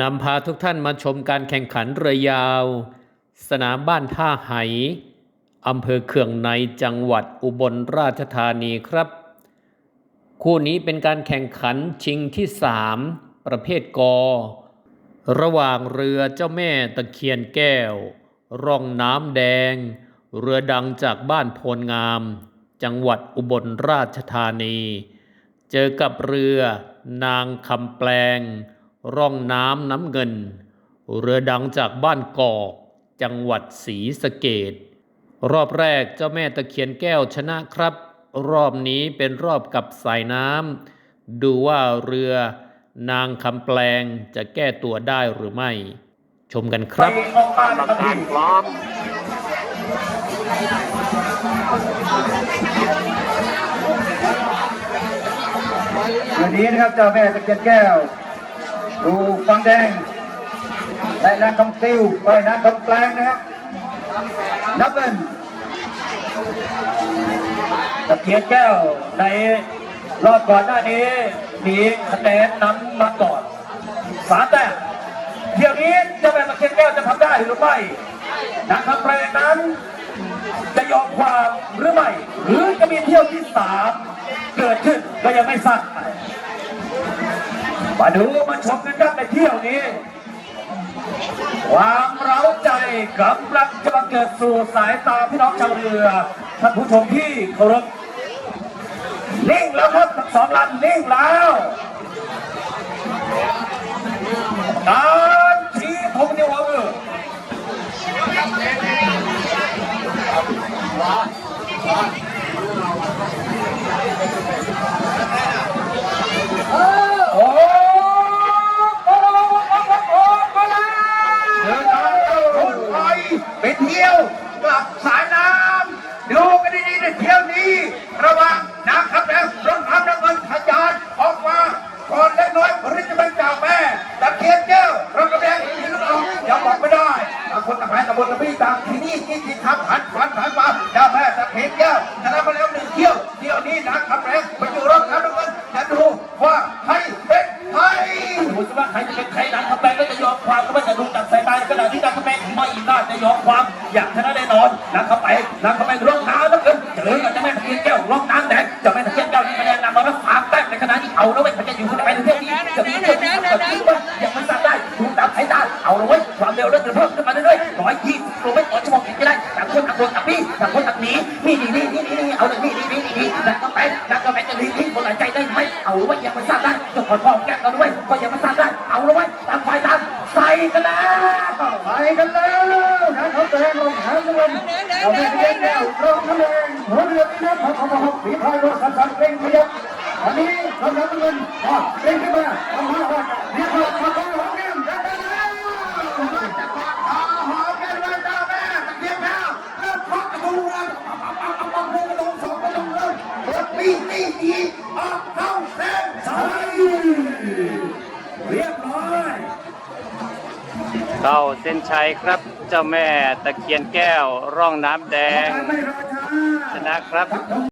นำพาทุกท่านมาชมการแข่งขันเรือยาว สนามบ้านท่าไหอำเภอเขื่องในจังหวัดอุบลราชธานีครับ คู่นี้เป็นการแข่งขันชิงที่สามประเภทกอ ระหว่างเรือเจ้าแม่ตะเคียนแก้ว ร่องน้ำแดง เรือดังจากบ้านโพลงาม จังหวัดอุบลราชธานี เจอกับเรือนางคำแปลง ร่องน้ำน้ำเงิน เรือดังจากบ้านกอก จังหวัดศรีสะเกดรอบแรกเจ้าแม่ตะเคียนแก้วชนะครับ รอบนี้เป็นรอบกับสายน้ำดูว่าเรือนางคำแปลงจะแก้ตัวได้หรือไม่ ชมกันครับกาในทันทีพร้อมวันนี้นะครับเจ้าแม่ตะเคียนแก้ว ดูฟังแดงและนางคำติวไปนางคำแปลงนะครับนับเป็นตะเคียนแก้วในรอบก่อนหน้านี้มีคะแนนนำมาก่อนสามแต้มเที่ยวนี้เจ้าแม่ตะเคียนแก้วจะทำได้หรือไม่นางคำแปลงนั้น จะยอมความหรือไม่ หรือจะมีเที่ยวที่สามเกิดขึ้นก็ยังไม่ทราบ มาดูมาชมกันครับในเที่ยวนี้ความเร้าใจกำลังจะมาเกิดสู่สายตาพี่น้องชาวเรือท่านผู้ชมที่เคารพนิ่งแล้วครับทั้งสองลำนิ่งแล้วการชี้ธงนิ้วมือโอ้โหโอ้โหโอ้โหโอ้โหเดินทางเข้ารถไฟ ไปเที่ยวกลับสายน้ำดูกันดีๆในเที่ยวนี้ ระว่างนะครับแล้วรถน้ำน้ำเงินขยานออกมาก่อนเล็กน้อยผลิตภัณฑ์จาแม่ตะเคียนแก้วรถกระแดงที่ลูกเอายังบอกไม่ได้ต่างคนต่างแพ้ต่างคนต่างพี่ต่างที่นี่ที่ที่ทำหันฝันหันมาจ้าแม่ตะเคียนแก้วชนะมาแล้วหนึ่งเที่ยวเที่ยวนี้นะครับแล้วไปอยู่รถน้ำน้ำเงินจะดูว่าใครเป็นใครดูสิว่าใครจะเป็นใครนางคำแปลงก็จะยอมความก็ไม่จะดูจาก อยางชนะแน่นอนนางคำแปลงนางคำแปลงร้องน้ำแล้วกันเจอกับเจ้าแม่ตะเคียนแก้วร้องน้ำแดงเจ้าแม่ตะเคียนแก้วนี่คะแนนนำมาแล้วสามแต้มในขณะที่เอาแล้วเว้ยมันจะอยู่ที่ไหนในเที่ยวนี้จะมีเที่ยวนี้จะมีว่าอยังไม่ทราบได้ดูตามสายตาเอาแล้วเว้ยความเร็วเริ่มเพิ่มขึ้นมาเรื่อยๆร้อยยี่สิบกิโลเมตรต่อชั่วโมงเห็นจะได้ต่างคนต่างคนต่างพี่ต่างคนต่างหนีนี่นี่นี่นี่นี่เอาเลยนี่นี่นี่นี่นางคำแปลงนางคำแปลงจะหนีทิ้งคนหลายใจได้ไหมเอาแล้วเว้ยยังไม่ทราบได้จะขอพรแก้กันด้วยก็ยังไม่ทราบได้เอาแล้วเว้ยตางฝ่ายตางใส่กันแล้วไปกันแล้วนะเขา นเราไม่ได้แก้วรองทะเลงหัวเรือนี้นะพอพอพอฝีพายรถสันสันเป็นขยับอันนี้เราทำเงินอ๋อเป็นขึ้นมาทำมาว่าเรียกว่ามาต้องร้องเงินได้แล้วจะกอดคอหอมกันเลยจ้าแม่ตะเกียบแล้วเริ่มเคาะประตูแล้วปั๊บปั๊บปั๊บปั๊บประตูสองประตูเลยรถตีตีตีออกเข้าเส้นชัยเรียบร้อย เข้าเส้นชัยครับ เจ้าแม่ตะเคียนแก้วร่องน้ำแดงไม่รอช้าชนะครับ